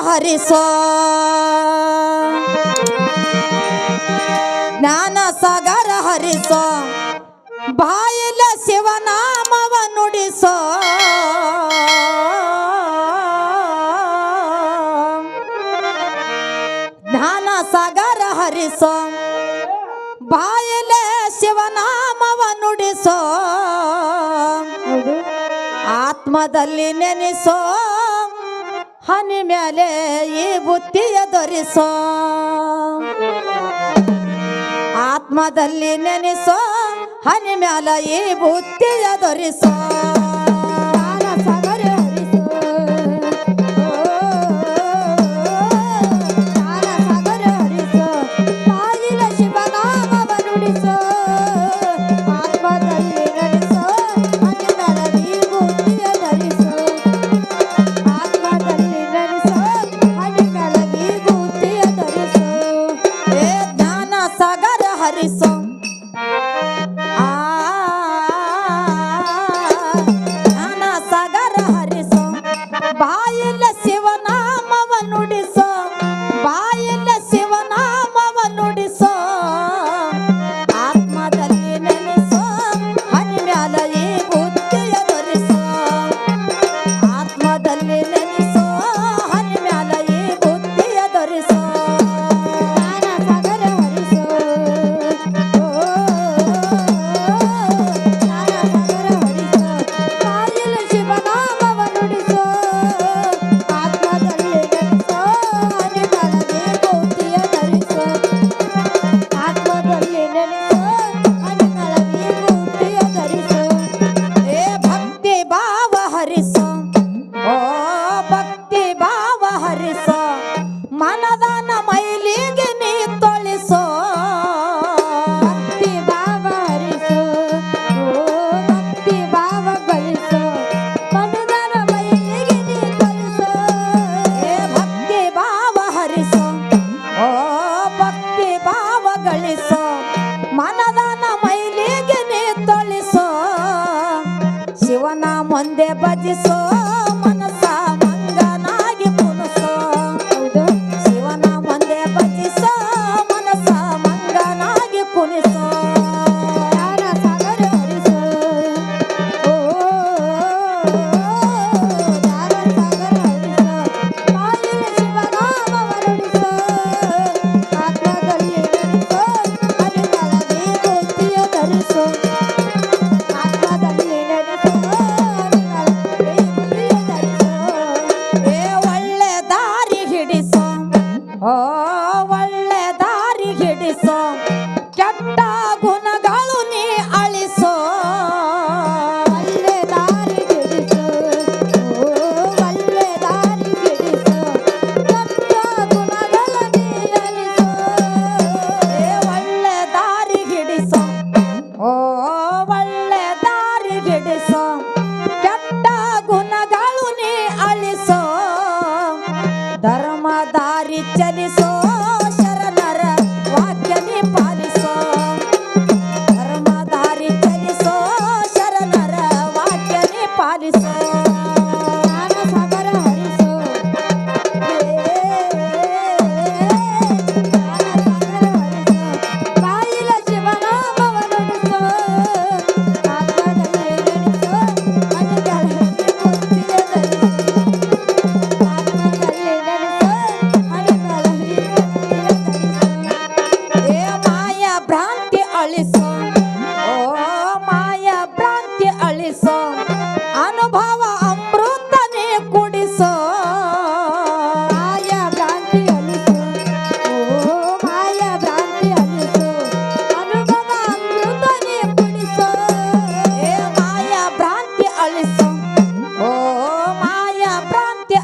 ಹರಿಸೋ. ಜ್ಞಾನ ಸಾಗರ ಹರಿಸೋ. ಬಾಯಿಲ ಶಿವನಾಮವ ನುಡಿಸೋ. ಜ್ಞಾನ ಸಾಗರ ಹರಿಸೋ. ಬಾಯಿಲ ಶಿವನಾಮವ ನುಡಿಸೋ. ಆತ್ಮದಲ್ಲಿ ನೆನೆಸೋ. ಮನೆ ಮೇಲೆ ಈ ಬುತ್ತಿಯ ದೊರಿಸೋ. ಆತ್ಮದಲ್ಲಿ ನೆನೆಸೋ ಹನಿ ಮ್ಯಾಲ ಈ ಬುತ್ತಿಯ ದೊರಿಸೋ. हर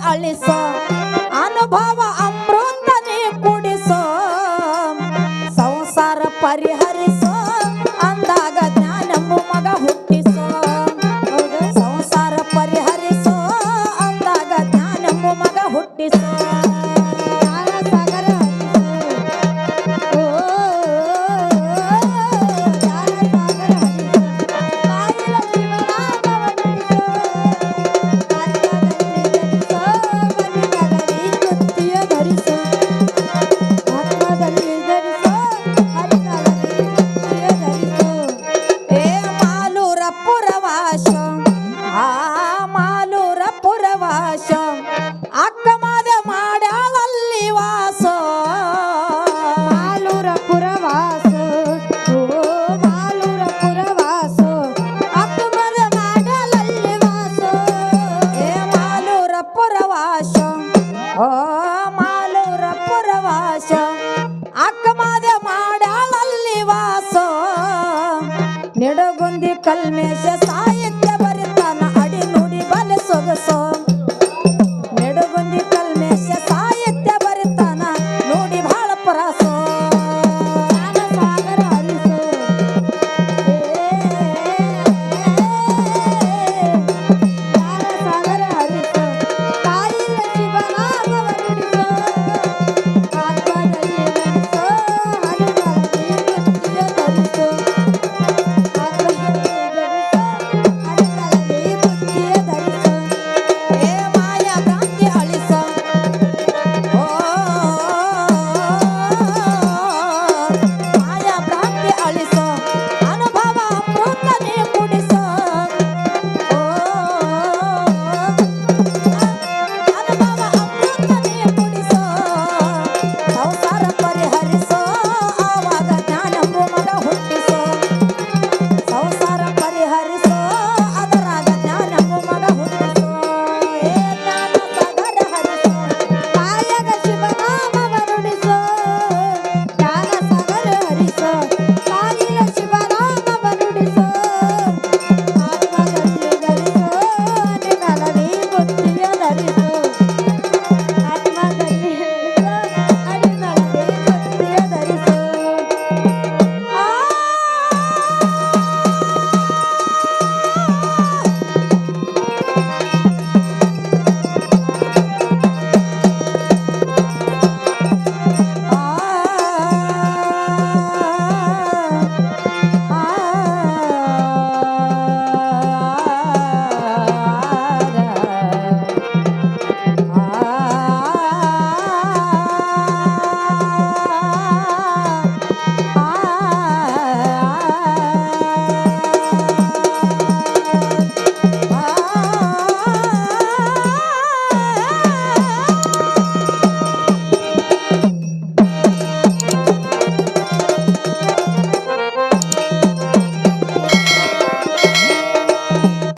阿利索。